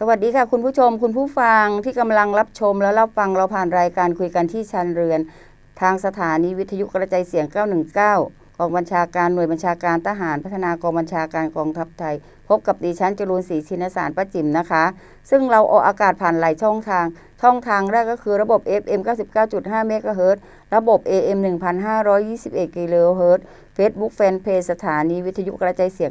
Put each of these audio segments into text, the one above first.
สวัสดีค่ะคุณผู้ชมคุณผู้ฟังที่กำลังรับชมและรับฟังเราผ่านรายการคุยกันที่ชันเรือน ทางสถานีวิทยุกระจายเสียง 919 กองบัญชาการหน่วยบัญชาการทหารพัฒนากองบัญชาการกองทัพไทย พบกับดิฉันจรูนศรีชินสารป้าจิ๋มนะคะ ซึ่งเราออกอากาศผ่านหลายช่องทาง ช่องทางแรกก็คือระบบ FM 99.5เมกะเฮิรตระบบ AM 1,521กิโลเฮิร์ Facebook Fanpage สถานีวิทยุกระจายเสียง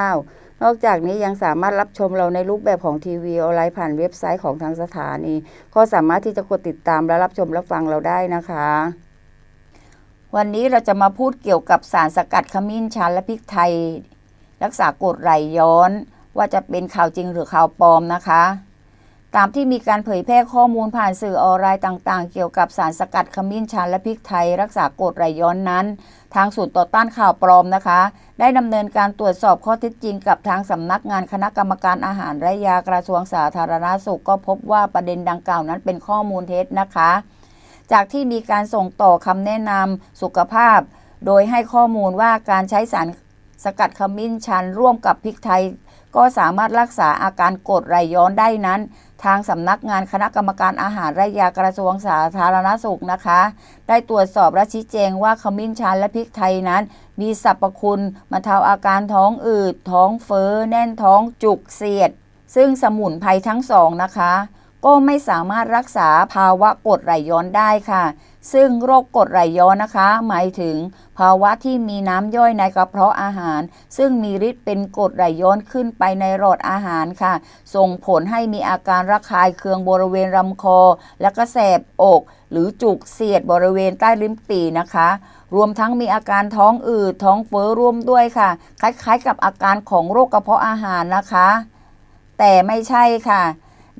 919นอกจากนี้ยังสามารถรับชมเราในรูปแบบของทีวีออนไลน์ผ่านเว็บไซต์ของทางสถานี ก็สามารถที่จะกดติดตามและรับชมรับฟังเราได้นะคะ วันนี้เราจะมาพูดเกี่ยวกับสารสกัดขมิ้นชันและพริกไทย รักษากรดไหลย้อน ว่าจะเป็นข่าวจริงหรือข่าวปลอมนะคะ ตามที่มีการเผยแพร่ข้อมูลผ่านสื่อออนไลน์ต่างๆ เกี่ยวกับสารสกัดขมิ้นชันและพริกไทย รักษากรดไหลย้อนนั้น ทางศูนย์ต่อต้านข่าวปลอมนะคะ ได้ดำเนินการตรวจสอบข้อเท็จจริงกับทางสำนักงานคณะกรรมการอาหารและยากระทรวงสาธารณาสุขก็พบว่าประเด็นดังกล่าวนั้นเป็นข้อมูลเท็จนะคะ จากที่มีการส่งต่อคำแนะนำสุขภาพ โดยให้ข้อมูลว่าการใช้สารสกัดขมิ้นชันร่วมกับพริกไทย ก็สามารถรักษาอาการกดไหลย้อนได้นั้น ทางสำนักงานคณะกรรมการอาหารและยากระทรวงสาธารณสุขนะคะ ได้ตรวจสอบและชี้แจงว่าขมิ้นชันและพริกไทยนั้น มีสรรพคุณบรรเทาอาการท้องอืดท้องเฟ้อแน่นท้องจุกเสียด ซึ่งสมุนไพรทั้งสองนะคะ ก็ไม่สามารถรักษาภาวะกรดไหลย้อนได้ค่ะ ซึ่งโรคกรดไหลย้อนนะคะ หมายถึง ภาวะที่มีน้ำย่อยในกระเพาะอาหาร ซึ่งมีฤทธิ์เป็นกรดไหลย้อนขึ้นไปในหลอดอาหารค่ะ ส่งผลให้มีอาการระคายเคืองบริเวณลำคอ และก็แสบอก หรือจุกเสียดบริเวณใต้ลิ้นปี่นะคะ รวมทั้งมีอาการท้องอืดท้องเฟ้อร่วมด้วยค่ะ คล้ายๆ กับอาการของโรคกระเพาะอาหารนะคะ แต่ไม่ใช่ค่ะ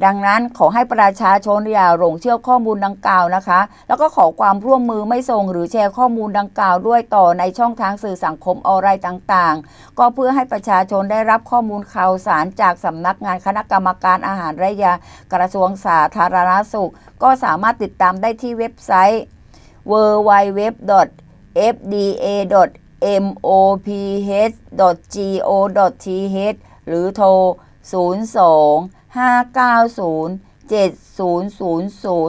ดังนั้นขอให้ประชาชนอย่าหลงเชื่อข้อมูลดังกล่าวนะคะ แล้วก็ขอความร่วมมือไม่ส่งหรือแชร์ข้อมูลดังกล่าวด้วยต่อในช่องทางสื่อสังคมออนไลน์ต่างๆ ก็เพื่อให้ประชาชนได้รับข้อมูลข่าวสารจากสำนักงานคณะกรรมการอาหารและยากระทรวงสาธารณสุข ก็สามารถติดตามได้ที่เว็บไซต์ www.fda.moph.go.th หรือโทร 02 590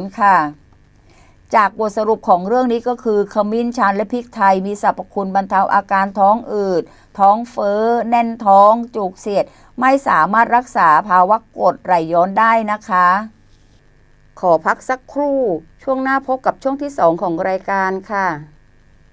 7000 ค่ะ จากบทสรุปของเรื่องนี้ก็คือขมิ้นชันและพริกไทยมีสรรพคุณบรรเทาอาการท้องอืด ท้องเฟ้อ แน่นท้อง จุกเสียด ไม่สามารถรักษาภาวะกรดไหลย้อนได้นะคะ ขอพักสักครู่ ช่วงหน้าพบกับช่วงที่ 2 ของรายการค่ะ